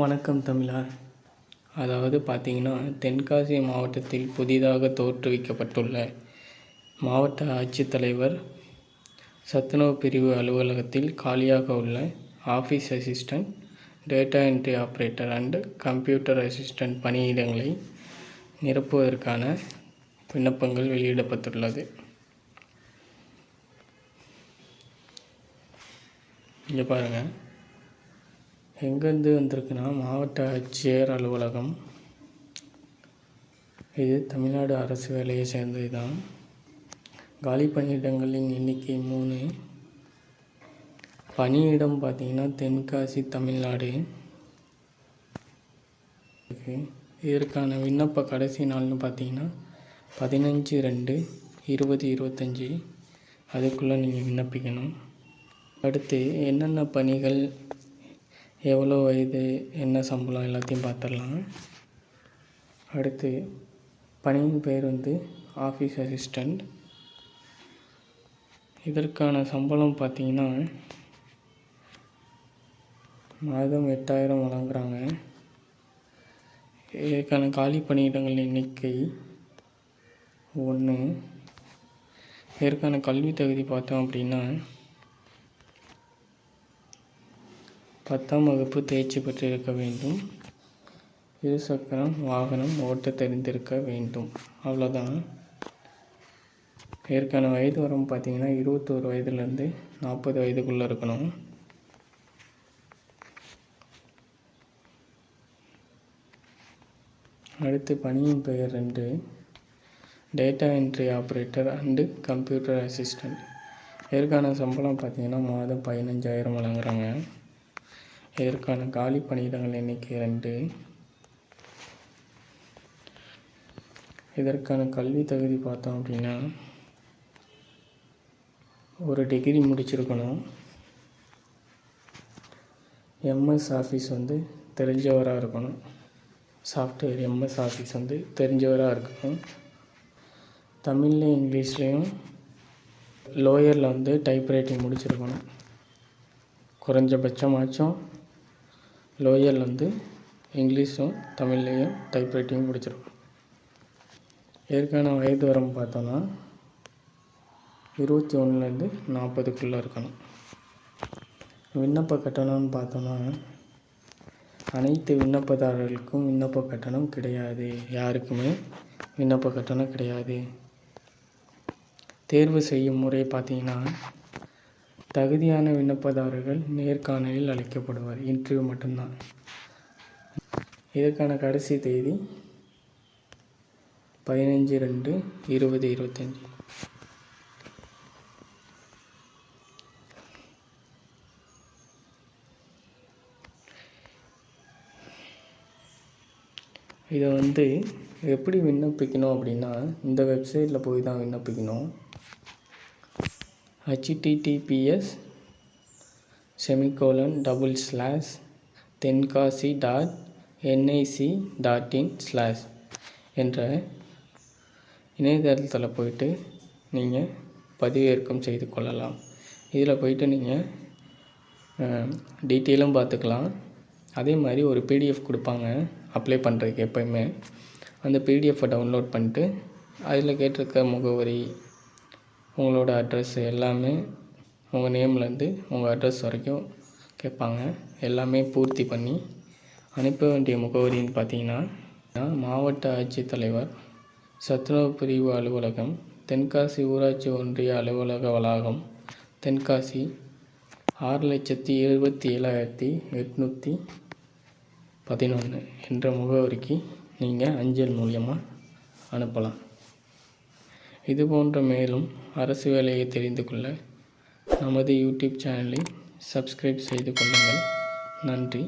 வணக்கம் தமிழா. அதாவது பார்த்தீங்கன்னா தென்காசி மாவட்டத்தில் புதிதாக தோற்றுவிக்கப்பட்டுள்ள மாவட்ட ஆட்சித்தலைவர் சத்துணவு பிரிவு அலுவலகத்தில் காலியாக உள்ள office assistant data entry operator and computer assistant பணியிடங்களை நிரப்புவதற்கான விண்ணப்பங்கள் வெளியிடப்பட்டுள்ளது. இங்கே பாருங்கள் எங்கேருந்து வந்திருக்குன்னா மாவட்ட ஆட்சியர் அலுவலகம். இது தமிழ்நாடு அரசு வேலையை சேர்ந்தது தான் காலி பணியிடங்களின் எண்ணிக்கை மூணு. பணியிடம் பார்த்திங்கன்னா தென்காசி தமிழ்நாடு. இதற்கான விண்ணப்ப கடைசி நாள்னு பார்த்தீங்கன்னா பதினஞ்சு ரெண்டு இருபது இருபத்தஞ்சி. அதுக்குள்ளே நீங்கள் விண்ணப்பிக்கணும். அடுத்து என்னென்ன பணிகள் எவ்வளோ வயது என்ன சம்பளம் எல்லாத்தையும் பார்த்துடலாம். அடுத்து பணியின் பெயர் வந்து ஆஃபீஸ் அசிஸ்டண்ட் இதற்கான சம்பளம் பார்த்திங்கன்னா மாதம் எட்டாயிரம் வழங்குறாங்க. இதற்கான காலி பணியிடங்கள் எண்ணிக்கை ஒன்று. இதற்கான கல்வி தகுதி பார்த்தோம் அப்படின்னா பத்தாம் வகுப்பு தேர்ச்சி பெற்றிருக்க வேண்டும். இருசக்கரம் வாகனம் ஓட்ட தெரிந்திருக்க வேண்டும். அவ்வளோதான் இதற்கான வயது வரம் பார்த்திங்கன்னா இருபத்தோரு வயதுலேருந்து நாற்பது வயதுக்குள்ளே இருக்கணும். அடுத்து பணியின் பெயர் ரெண்டு. Data entry operator and computer assistant இதற்கான சம்பளம் பார்த்திங்கன்னா மாதம் பதினஞ்சாயிரம் வழங்குறாங்க. இதற்கான காலி பணியிடங்கள் எண்ணிக்கை ரெண்டு இதற்கான கல்வி தகுதி பார்த்தோம் அப்படின்னா ஒரு டிகிரி முடிச்சிருக்கணும். எம்எஸ் ஆஃபீஸ் வந்து தெரிஞ்சவராக இருக்கணும். சாஃப்ட்வேர் எம்எஸ் ஆஃபீஸ் வந்து தெரிஞ்சவராக இருக்கணும். தமிழ்லேயும் இங்கிலீஷ்லேயும் லோயரில் வந்து டைப்ரைட்டிங் முடிச்சிருக்கணும். குறைஞ்சபட்சமாச்சும் லோயல் வந்து இங்கிலீஷும் தமிழ்லேயும் டைப்ரைட்டிங் முடிச்சிருக்கணும் ஏற்கான வயது வரம் பார்த்தோன்னா இருபத்தி ஒன்றுலேருந்து நாற்பதுக்குள்ளே இருக்கணும். விண்ணப்ப கட்டணம்னு பார்த்தோன்னா அனைத்து விண்ணப்பதாரர்களுக்கும் விண்ணப்ப கட்டணம் கிடையாது. யாருக்குமே விண்ணப்ப கட்டணம் கிடையாது. தேர்வு செய்யும் முறை பார்த்திங்கன்னா தகுதியான விண்ணப்பதாரர்கள் நேர்காணலில் அழைக்கப்படுவார் இன்டர்வியூ மட்டும்தான். இதற்கான கடைசி தேதி பதினஞ்சு ரெண்டு இருபது இருபத்தஞ்சி இதை வந்து எப்படி விண்ணப்பிக்கணும் அப்படின்னா இந்த வெப்சைட்டில் போய் தான் விண்ணப்பிக்கணும். HTTPS semicolon double slash Tenkasi dot NIC dot in slash என்ற இணையதளத்தில் போயிட்டு நீங்கள் பதிவிறக்கம் செய்து கொள்ளலாம். இதில் போயிட்டு நீங்கள் டீட்டெயிலும் பார்த்துக்கலாம். அதே மாதிரி ஒரு பிடிஎஃப் கொடுப்பாங்க அப்ளை பண்ணுறதுக்கு எப்போயுமே. அந்த பிடிஎஃப்பை டவுன்லோட் பண்ணிட்டு அதில் கேட்டிருக்க முகவரி உங்களோட அட்ரஸ் எல்லாமே உங்கள் நேம்லேருந்து உங்கள் அட்ரஸ் வரைக்கும் கேட்பாங்க. எல்லாமே பூர்த்தி பண்ணி அனுப்ப வேண்டிய முகவரின்னு பார்த்தீங்கன்னா மாவட்ட ஆட்சித்தலைவர் சத்துணவு பிரிவு அலுவலகம் தென்காசி ஊராட்சி ஒன்றிய அலுவலக வளாகம் தென்காசி ஆறு லட்சத்தி எழுபத்தி ஏழாயிரத்தி எட்நூற்றி பதினொன்று என்ற முகவரிக்கு நீங்கள் அஞ்சல் மூலியமாக அனுப்பலாம். இது போன்ற மேலும் அரசு வேலையை தெரிந்து கொள்ள நமது யூடியூப் சேனலை சப்ஸ்கிரைப் செய்து கொள்ளுங்கள். நன்றி.